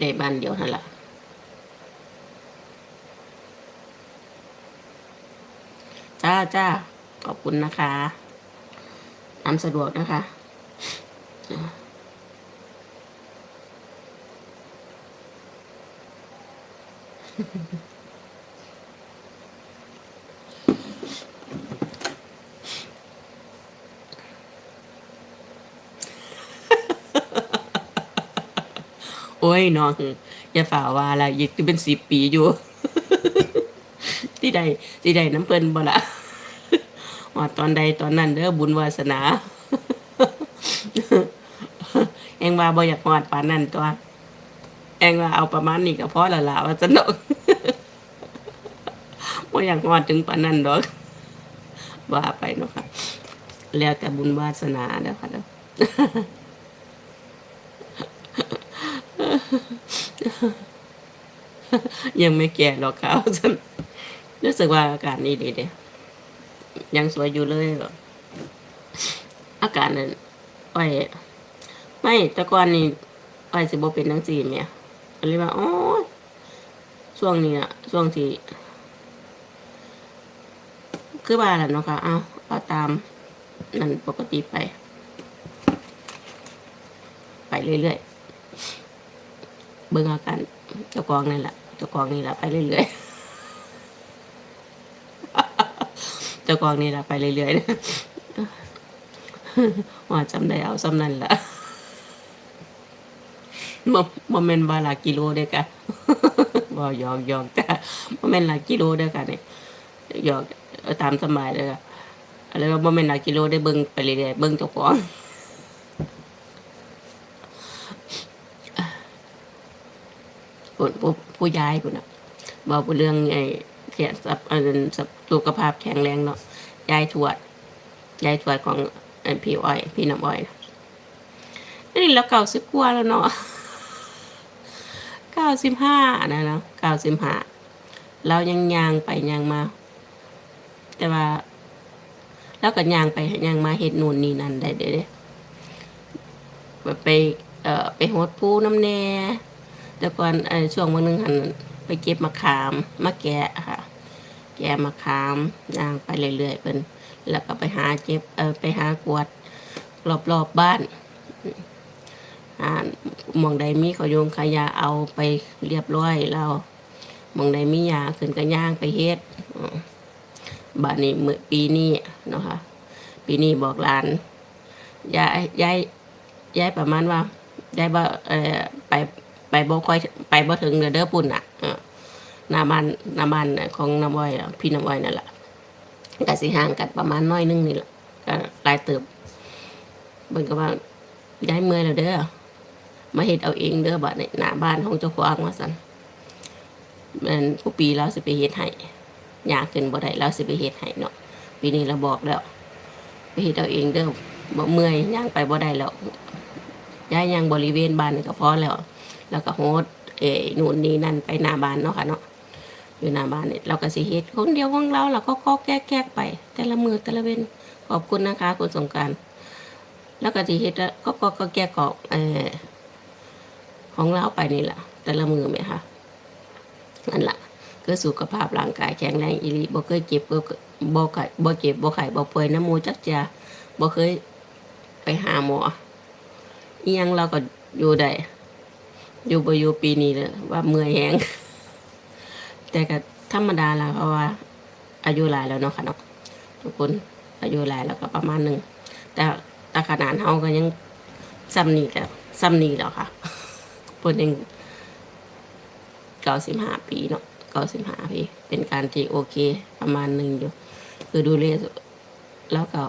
ได้บ้านเดียวนั่นแหละจ้าจ้าขอบคุณนะคะตามสะดวกนะคะ โอ้ยน้องอย่าฝ่าว่าละอีกเป็นสิบปีอยู่ ที่ใดที่ใดน้ำเพิ่นบ่ละว่าตอนใดตอนนั้นเด้อบุญวาสนาเองว่าบ่อยากฮอดปานนั้นตัวเองว่าเอาประมาณนี้ก็พอละละว่าสนุกบ่อยากฮอดถึงปานนั้นดอกว่าไปเนาะค่ะแล้วแต่บุญวาสนาเด้อค่ะเด้อ ยังไม่แก่หรอกครับฉันรู้สึกว่าอากาศนี่ดีเดียยังสวยอยู่เลยเหรออากาศนั่นอ้อยไม่ต่ก่อนนี่อ้อยสิบเป็นทั้งสี่เมียอันนี้ว่าโอ้ช่วงนี้อะช่วงที่คือว่าแหละเนาะค่ะเอาเอาตามนั่นปกติไป ไปเรื่อยๆ เบิ่งอาการเจ้ากองนั่นแหละเจ้ากองนี่แหละไปเรื่อยๆเจ้ากองนี่แหละไปเรื่อยๆนะว่าจำได้เอาซ้ำนั่นแหละโมโมเมนต์ว่าหลักกิโลเด้อกะบ่หยอกยอกจ้ะโมเมนต์หลักกิโลเด้อกะเนี่ยยอกตามสบายเด้อะอะไรว่าโมเมนต์หลักกิโลได้เบิ่งไปเรื่อยๆเบิ่งเจ้าของ ผู้ผู้ผู้ย้ายผู้น่ะบอกเรื่องไอ้แขนสับอันสับสุขภาพแข็งแรงเนาะยายทวดยายทวดของพี่อ้อย พี่น้ำอ้อยนี่เราเก่าสิบกว่าแล้วเนาะเก้าสิบห้านะเนาะเก้าสิบห้าเรายังยางไปยางมา แต่ว่าแล้วก็ยางไปยางมาเฮ็ดนู่นนี่นั่นได้เด้อแบบไปเอ่อไปโฮดผู้น้ำแน่ แต่ก่อนไอ้ช่วงวันหนึ่งหันไปเก็บมะขามมาแกะค่ะ แกะมะขามย่างไปเรื่อยๆเพิ่นแล้วก็ไปหาเจ็บเออไปหากวดรอบๆบบ้านอ่าหมองใดมีขยงขยะเอาไปเรียบร้อยแล้วหมองใดมียาขึ้นก็ย่างไปเฮ็ดบ้านนี้เมื้อปีนี้เนาะค่ะปีนี้บอกหลานยายยายยายประมาณว่ายายบ่เออไป ไปบ่ค่อยไปบ่ถึงเด้อเด้อปุ่นอะหน้าบ้านหน้าบ้านของน้ำอ้อยพี่น้ำอ้อยนั่นแหละก็สิห่างกันประมาณน้อยนึงนี่แหละก็ลายเติบเบิ่นก็ว่าย้ายเมื่อยแล้วเด้อมาเฮ็ดเอาเองเด้อบัดนี้หน้าบ้านของเจ้าของว่าซั่นม่นผู้ปีเราสิไปเฮ็ดให้ยากขึ้นบ่ได้เราสิไปเฮ็ดให้เนาะปีนี้เราบอกแล้วไปเฮ็ดเอาเองเด้อบ่เมื่อยย่างไปบ่ได้แล้วย้ายย่างบริเวณบ้านนี่ก็พอแล้ว แล้วก็โฮสเอ๋นู่นนี่นั่นไปหน้าบ้านเนาะค่ะเนาะอยู่หน้าบ้านเนี่ยเราก็สิเฮ็ดคนเดียวของเราเราก็ก็แก้แก้ไป แต่ละมือแต่ละเว้นขอบคุณนะคะคุณสงการแล้วก็สิเฮ็ดก็ก็ก็แก้กอกเออของเราไปนี่แหละแต่ละมือไหมคะนั่นแหละคือสุขภาพร่างกายแข็งแรงอีหลีบ่เคยเจ็บบ่บ่ไข้บ่เจ็บบ่ไข้บ่ป่วยน้ำมูจักจาบ่เคยไปหาหมออียังเราก็อยู่ได้ อยู่บ่อยู่ปีนี้เลยว่าเมื่อยแหงแต่ก็ธรรมดาละเพราะว่า อายุหลายแล้วเนาะค่ะเนาะทุกคนอายุหลายแล้วก็ประมาณหนึ่งแต่แต่ขนาดเฮาก็ยังซ้ำนี่กับซ้ำนี่แล้วค่ะเพิ่นยังเก้าสิบห้าปีเนาะเก้าสิบห้าปีเป็นการที่โอเค ประมาณหนึ่งอยู่ คือดูแลแล้วก็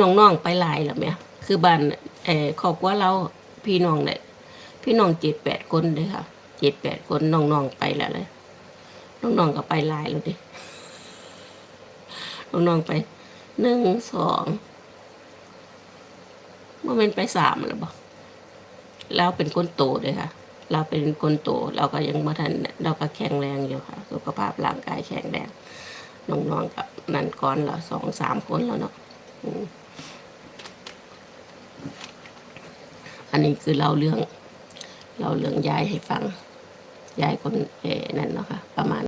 น้องๆไปหลายแล้วแม่คือบ้าน เออครอบครัวเราพี่น้องเนี่ยพี่น้องเจ็ดแปดคนเลยค่ะเจ็ดแปดคนน้องๆไปแล้วเลยน้องๆก็ไปหลายแล้วดิน้องๆไปหนึ่งสองเมื่อมันไปสามแล้วบอกแล้วเป็นคนโตเลยค่ะ เราเป็นคนโตเราก็ยังมาทันเราก็แข็งแรงอยู่ค่ะสุขภาพร่างกายแข็งแรงน้องๆกับนันก่อนเราสองสามคนแล้วเนาะ อันนี้คือเล่าเรื่องเล่าเรื่องยายให้ฟังยายคนเออนั่นเนาะค่ะประมาณ